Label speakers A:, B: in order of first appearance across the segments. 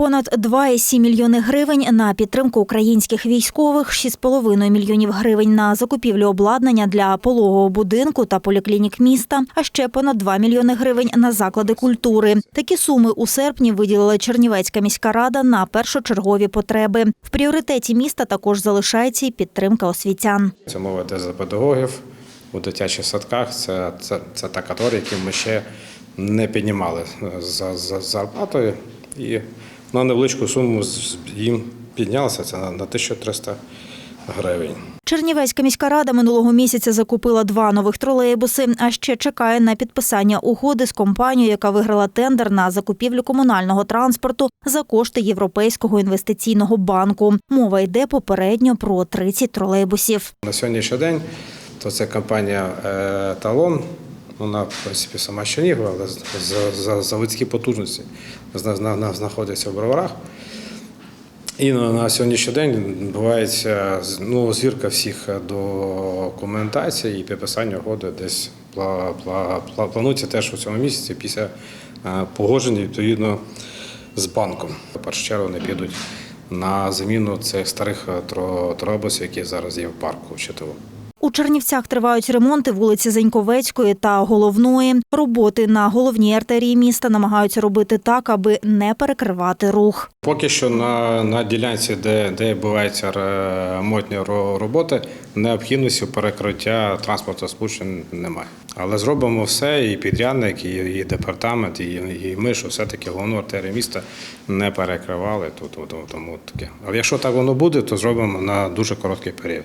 A: понад 2,7 мільйони гривень на підтримку українських військових, 6,5 мільйонів гривень на закупівлю обладнання для пологового будинку та поліклінік міста, а ще понад 2 мільйони гривень на заклади культури. Такі суми у серпні виділила Чернівецька міська рада на першочергові потреби. В пріоритеті міста також залишається і підтримка освітян.
B: Це мова йде за педагогів у дитячих садках. Це, це, це та категорія, які ми ще не піднімали за, за зарплатою. І на невеличку суму їм піднялося це на, на 1300 гривень.
A: Чернівецька міська рада минулого місяця закупила два нових тролейбуси, а ще чекає на підписання угоди з компанією, яка виграла тендер на закупівлю комунального транспорту за кошти Європейського інвестиційного банку. Мова йде попередньо про 30 тролейбусів.
B: На сьогоднішній день то це компанія е, Талон. Вона, в принципі, сама з Чернігова, але за, за заводські потужності зна- зна- зна- знаходиться в броварах. І на, сьогоднішній день відбувається ну, звірка всіх документацій і підписання угоди десь пла, пла, пла, планується теж у цьому місяці після е, погодження відповідно з банком. В першу чергу вони підуть на заміну цих старих е, тро- тролейбусів, які зараз є в парку в ЧТУ.
A: Чернівцях тривають ремонти вулиці Заньковецької та Головної. Роботи на головній артерії міста намагаються робити так, аби не перекривати рух.
B: Поки що на, на ділянці, де, де відбуваються ремонтні ро- роботи, необхідності перекриття транспорту сполучень немає. Але зробимо все, і підрядник, і, і департамент, і, і ми, що все-таки головну артерію міста не перекривали. Тут, тому таке. Але якщо так воно буде, то зробимо на дуже короткий період.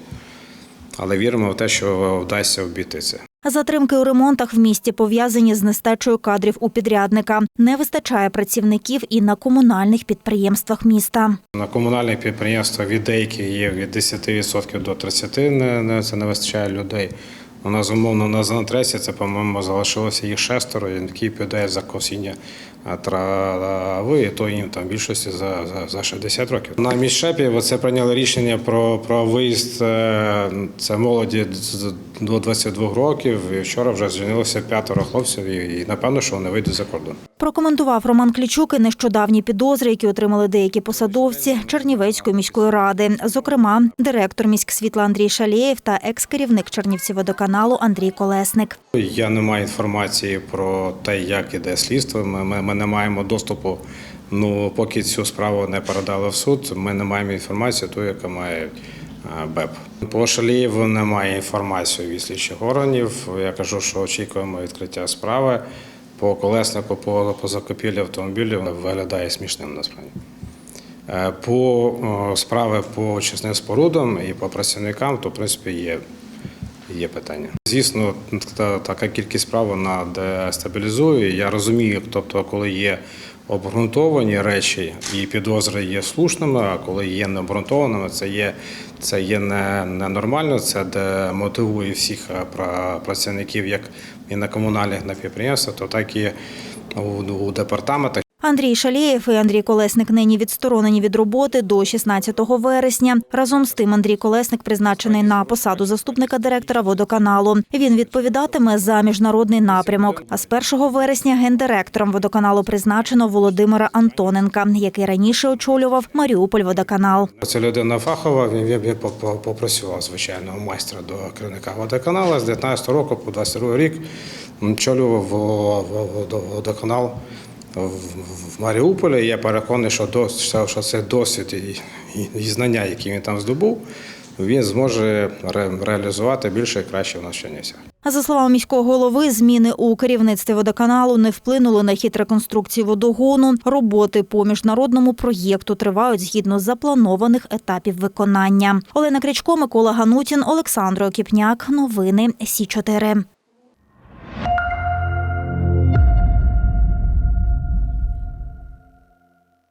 B: Але віримо в те, що вдасться обійти це.
A: Затримки у ремонтах в місті пов'язані з нестачею кадрів у підрядника. Не вистачає працівників і на комунальних підприємствах міста.
B: На комунальних підприємствах від деяких є від 10% до 30% не, не, це не вистачає людей. У нас умовно на Зантресі це, по-моєму, залишилося їх шестеро, які піде за косіння трави, і то їм там більшості за, за, за 60 років. На міщепі це прийняли рішення про, про виїзд е, це молоді до 22 років. І вчора вже звільнилося п'ятеро хлопців, і напевно, що вони вийдуть за кордон.
A: Прокоментував Роман Клічук і нещодавні підозри, які отримали деякі посадовці Чернівецької міської ради. Зокрема, директор міськсвітла Андрій Шалєєв та екс-керівник Чернівціводоканалу Андрій Колесник.
B: Я не маю інформації про те, як іде слідство. Ми, ми, ми не маємо доступу. Ну, поки цю справу не передали в суд, ми не маємо інформації, ту, яка має БЕП. По Шалієву немає інформації від слідчих органів. Я кажу, що очікуємо відкриття справи. По колеснику, по, по закупівлі автомобілів виглядає смішним насправді. Е, По о, справи по очисним спорудам і по працівникам, то в принципі є, є питання. Звісно, та- така кількість справ вона дестабілізує. Я розумію, тобто, коли є обґрунтовані речі і підозри є слушними, а коли є необґрунтованими, це є, це є не, ненормально, це демотивує всіх е, працівників, як і на комунальних на підприємствах, то так і у департаментах.
A: Андрій Шалєєв і Андрій Колесник нині відсторонені від роботи до 16 вересня. Разом з тим Андрій Колесник призначений на посаду заступника директора водоканалу. Він відповідатиме за міжнародний напрямок. А з 1 вересня гендиректором водоканалу призначено Володимира Антоненка, який раніше очолював Маріуполь водоканал.
B: Це людина фахова, він він- він поп- попрацював звичайного майстра до керівника водоканалу з 19 року по 22 рік очолював во- во- водоканал в, Маріуполі. Я переконаний, що, дос- що- це досвід і, знання, які він там здобув, він зможе ре- реалізувати більше і краще в нас Чернівцях.
A: За словами міського голови, зміни у керівництві водоканалу не вплинули на хід реконструкції водогону. Роботи по міжнародному проєкту тривають згідно запланованих етапів виконання. Олена Крячко, Микола Ганутін, Олександр Окіпняк. Новини Сі 4